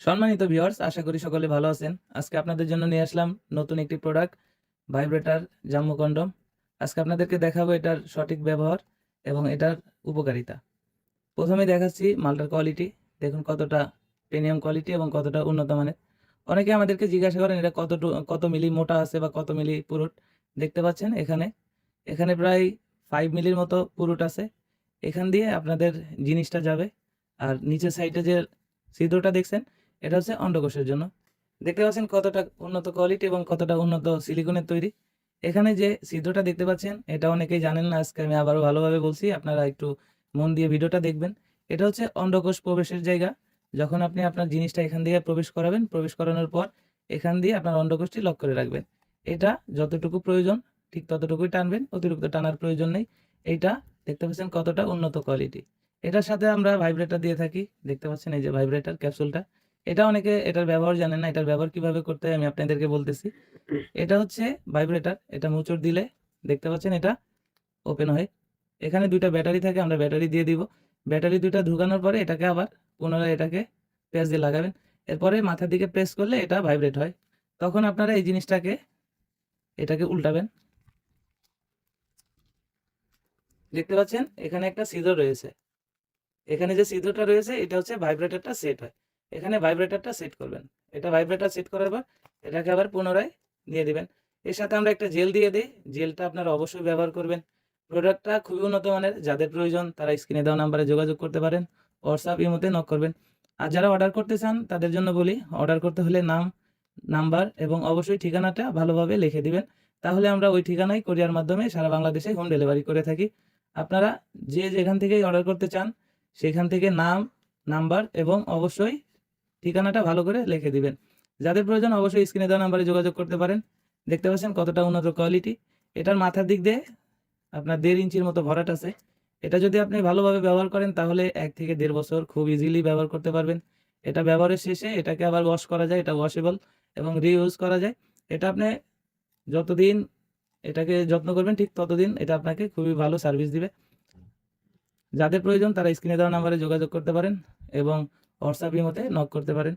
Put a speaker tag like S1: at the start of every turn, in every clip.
S1: সম্মানিত ভিউয়ার্স আশা করি সকলে ভালো আছেন। আজকে আপনাদের জন্য নিয়ে আসলাম নতুন একটি প্রোডাক্ট ভাইব্রেটার জাম্মু কন্ডম আজকে আপনাদেরকে দেখাবো এটার সঠিক ব্যবহার এবং এটার উপকারিতা। প্রথমে দেখাচ্ছি মালটার কোয়ালিটি দেখুন কতটা প্রিমিয়াম কোয়ালিটি এবং কতটা উন্নত মানের। অনেকে আমাদেরকে জিজ্ঞাসা করেন, এটা কত কত মিলি মোটা আছে বা কত মিলি পুরুট? দেখতে পাচ্ছেন এখানে। এখানে প্রায় ফাইভ মিলির মতো পুরুট আছে। এখান দিয়ে আপনাদের জিনিসটা যাবে। আর নিচের সাইডে যে ছিদ্রটা দেখছেন এটা হচ্ছে অন্ডকোষের জন্য। দেখতে পাচ্ছেন কতটা উন্নত কোয়ালিটি এবং কতটা উন্নত সিলিকনের তৈরি। এখানে যে ছিদ্রটা দেখতে পাচ্ছেন, এটা অনেকেই জানেন না, আজকে আমি আবারও ভালোভাবে বলছি, আপনারা একটু মন দিয়ে ভিডিওটা দেখবেন। এটা হচ্ছে অন্ডকোষ প্রবেশের জায়গা। যখন আপনি আপনার জিনিসটা এখান দিয়ে প্রবেশ করাবেন, প্রবেশ করানোর পর এখান দিয়ে আপনার অন্ডকোষটি লক করে রাখবেন। এটা যতটুকু প্রয়োজন, ঠিক ততটুকুই টানবেন, অতিরিক্ত টানার প্রয়োজন নেই। এইটা দেখতে পাচ্ছেন কতটা উন্নত কোয়ালিটি। এটার সাথে আমরা ভাইব্রেটার দিয়ে থাকি। দেখতে পাচ্ছেন এই যে ভাইব্রেটার, ক্যাপসুলটা। এটা অনেকে এটার ব্যবহার জানেন না, এটার ব্যবহার কীভাবে করতে হয় আমি আপনাদেরকে বলতেছি। এটা হচ্ছে ভাইব্রেটার এটা মুচড় দিলে দেখতে পাচ্ছেন এটা ওপেন হয়। এখানে দুইটা ব্যাটারি থাকে, আমরা ব্যাটারি দিয়ে দিব। ব্যাটারি দুইটা ঢুকানোর পরে এটাকে আবার পুনরায় এটাকে প্রেস দিয়ে লাগাবেন। এরপরে মাথার দিকে প্রেস করলে এটা ভাইব্রেট হয়। তখন আপনারা এই জিনিসটাকে, এটাকে উল্টাবেন। দেখতে পাচ্ছেন, এখানে একটা ছিদ্র রয়েছে। এখানে যে ছিদ্রটা রয়েছে, এটা হচ্ছে ভাইব্রেটারটা সেট হয়। এখানে ভাইব্রেটারটা সেট করবেন। এটা ভাইব্রেটার সেট করার পর এটাকে আবার পুনরায় দিয়ে দিবেন। এর সাথে আমরা একটা জেল দিয়ে দিই। জেলটা আপনারা অবশ্যই ব্যবহার করবেন। প্রোডাক্টটা খুবই উন্নত মানের। যাদের প্রয়োজন তারা স্ক্রিনে দেওয়া নাম্বারে যোগাযোগ করতে পারেন। হোয়াটসঅ্যাপ ইমোতে নক করবেন। আর যারা অর্ডার করতে চান তাদের জন্য বলি অর্ডার করতে হলে নাম নাম্বার এবং অবশ্যই ঠিকানাটা ভালোভাবে লিখে দিবেন। তাহলে আমরা ওই ঠিকানায় কোরিয়ার মাধ্যমে সারা বাংলাদেশে হোম ডেলিভারি করে থাকি। আপনারা যে যেখান থেকেই অর্ডার করতে চান, সেখান থেকে নাম নাম্বার এবং অবশ্যই ঠিকানাটা ভালো করে লিখে দিবেন। যাদের প্রয়োজন অবশ্যই স্ক্রিনে দেওয়া নাম্বারে যোগাযোগ করতে পারেন। দেখতে পাচ্ছেন কতটা উন্নত কোয়ালিটি এটার মাথার দিক দিয়ে আপনার দেড় ইঞ্চির মতো ভরাট আছে। এটা যদি আপনি ভালোভাবে ব্যবহার করেন, তাহলে এক থেকে দেড় বছর খুব ইজিলি ব্যবহার করতে পারবেন। এটা ব্যবহারের শেষে এটাকে আবার ওয়াশ করা যায়, এটা ওয়াশেবল এবং রিইউজ করা যায়। এটা আপনি যতদিন এটাকে যত্ন করবেন, ঠিক ততদিন এটা আপনাকে খুবই ভালো সার্ভিস দিবে। যাদের প্রয়োজন তারা স্ক্রিনে দেওয়া নাম্বারে যোগাযোগ করতে পারেন এবং হোয়াটসঅ্যাপ ইমোতে নক করতে পারেন।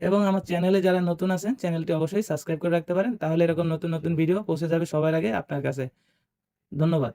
S1: এবং আমার চ্যানেলে যারা নতুন আছেন চ্যানেলটি অবশ্যই সাবস্ক্রাইব করে রাখতে পারেন। তাহলে এরকম নতুন নতুন ভিডিও পৌঁছে যাবে সবার আগে আপনার কাছে। ধন্যবাদ।